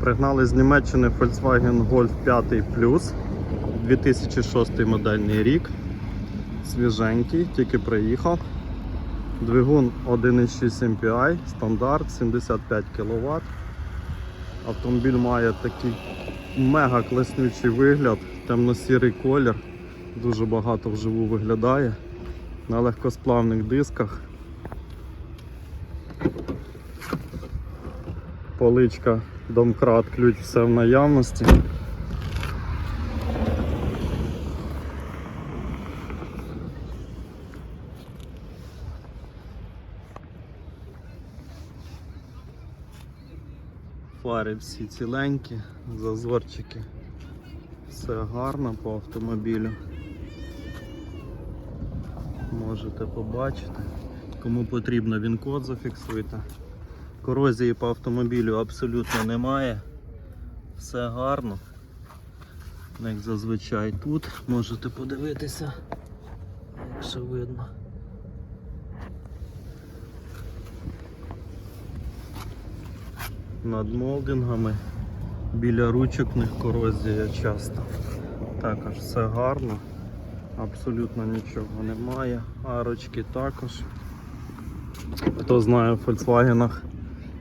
Пригнали з Німеччини Volkswagen Golf 5 Plus 2006 модельний рік. Свіженький, тільки приїхав. Двигун 1,6 MPI, стандарт 75 кВт. Автомобіль має такий мега класнючий вигляд, темно-сірий колір, дуже багато вживу виглядає. На легкосплавних дисках. Поличка, домкрат, ключ, все в наявності. Фари всі ціленькі, зазорчики. Все гарно по автомобілю. Можете побачити. Кому потрібно, він код зафіксуйте. Корозії по автомобілю абсолютно немає. Все гарно. Як зазвичай тут можете подивитися, якщо видно. Над молдингами. Біля ручок них корозія часто. Також все гарно. Абсолютно нічого немає. Арочки також. Хто знає в Volkswagen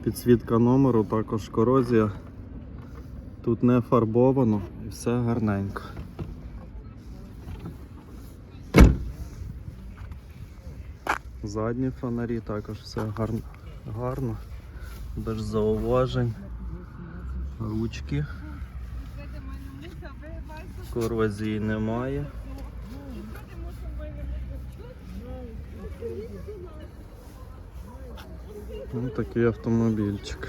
підсвітка номеру, також корозія. Тут не фарбовано і все гарненько. Задні фонарі також все гарно, гарно, без зауважень. Ручки. Корозії немає. Ось такий автомобільчик.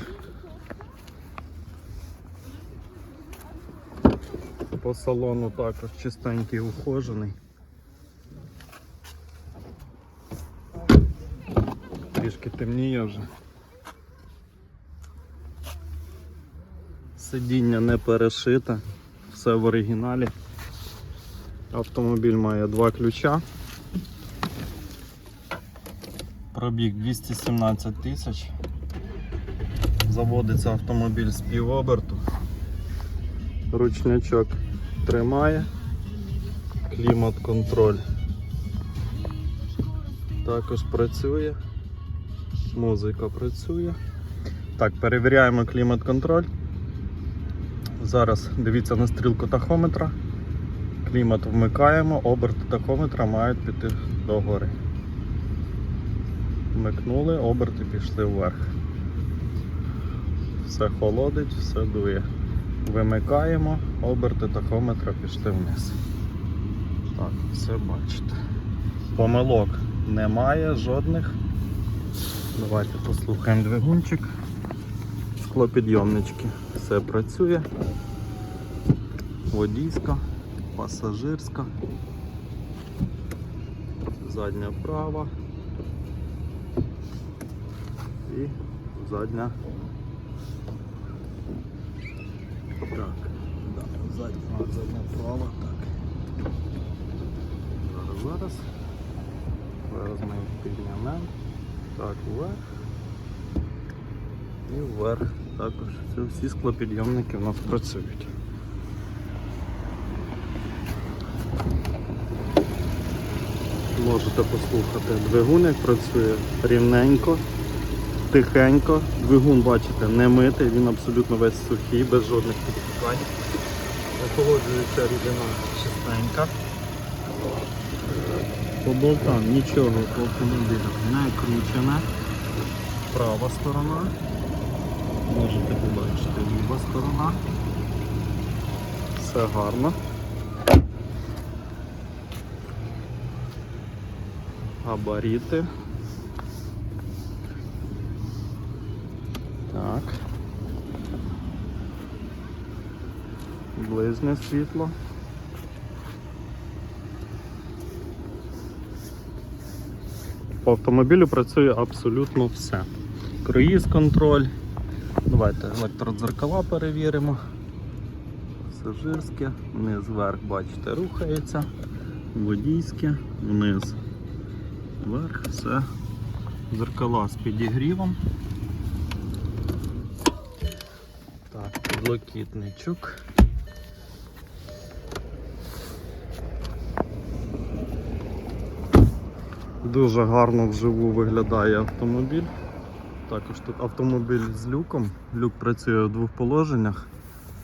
По салону також чистенький ухожений. Трішки темніє вже. Сидіння не перешите, все в оригіналі. Автомобіль має два ключа. Пробіг 217 тисяч. Заводиться автомобіль з півоберту. Ручнячок тримає. Клімат-контроль також працює. Музика працює. Так, перевіряємо клімат-контроль. Зараз дивіться на стрілку тахометра. Клімат вмикаємо, оберти тахометра мають піти догори. Вмикнули, оберти пішли вверх. Все холодить, все дує. Вимикаємо, оберти тахометра пішли вниз. Так, все бачите. Помилок немає жодних. Давайте послухаємо двигунчик. Склопідйомнички. Все працює. Водійська, пасажирська, задня права і задня. Так, да, задня, задня права, так. Зараз, зараз. Зараз ми піднімемо. Так, вверх. І вверх також. Це всі склопідйомники у нас працюють. Можете послухати двигун, як працює рівненько, тихенько. Двигун, бачите, не митий, він абсолютно весь сухий, без жодних підпікань. Охолоджується рідина чистенька. По болтам нічого по автомобілю не кручене. Права сторона. Можете побачити ліва сторона. Все гарно. Габаріти. Так. Ближнє світло. По автомобілю працює абсолютно все. Круїз контроль. Давайте електродзеркала перевіримо. Пасажирське, вниз вверх, бачите, рухається, водійське, вниз, вверх, все. Зеркала з підігрівом. Так, підлокітничок. Дуже гарно вживу виглядає автомобіль. Також тут автомобіль з люком. Люк працює в двох положеннях.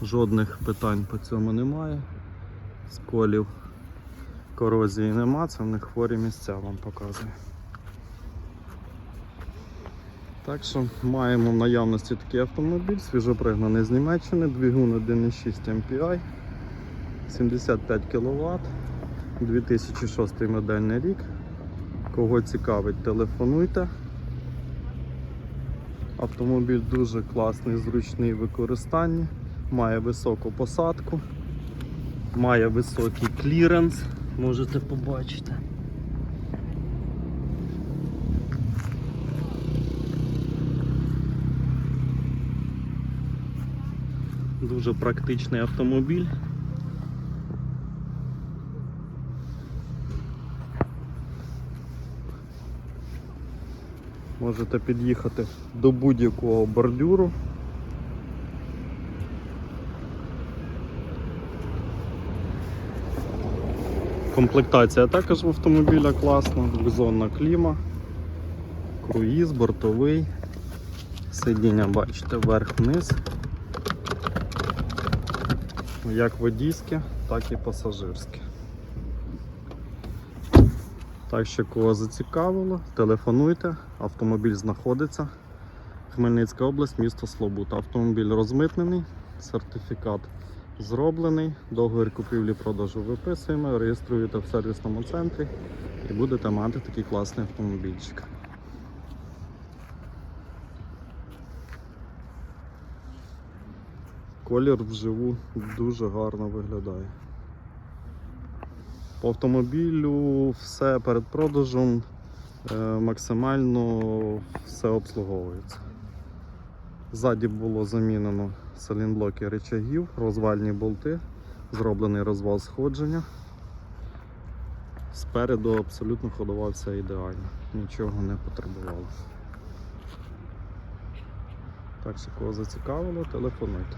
Жодних питань по цьому немає. Сколів корозії нема, це в них хворі місця вам показує. Так що маємо в наявності такий автомобіль, свіжопригнаний з Німеччини, двигун 1.6 MPI, 75 кВт, 2006 модельний рік. Кого цікавить, телефонуйте. Автомобіль дуже класний, зручний в використанні, має високу посадку, має високий кліренс, можете побачити. Дуже практичний автомобіль. Можете під'їхати до будь-якого бордюру. Комплектація також в автомобіля класна, двохзонна кліма, круїз, бортовий, сидіння бачите вверх-вниз. Як водійське, так і пасажирське. Так що кого зацікавило, телефонуйте, автомобіль знаходиться. Хмельницька область, місто Слобута. Автомобіль розмитнений, сертифікат зроблений, договір купівлі-продажу виписуємо, реєструєте в сервісному центрі і будете мати такий класний автомобільчик. Колір вживу дуже гарно виглядає. По автомобілю все перед продажем е, максимально все обслуговується. Ззаді було замінено салінблоки речагів, розвальні болти, зроблений розвал сходження. Спереду абсолютно ходова все ідеально, нічого не потребувало. Так що кого зацікавило, телефонуйте.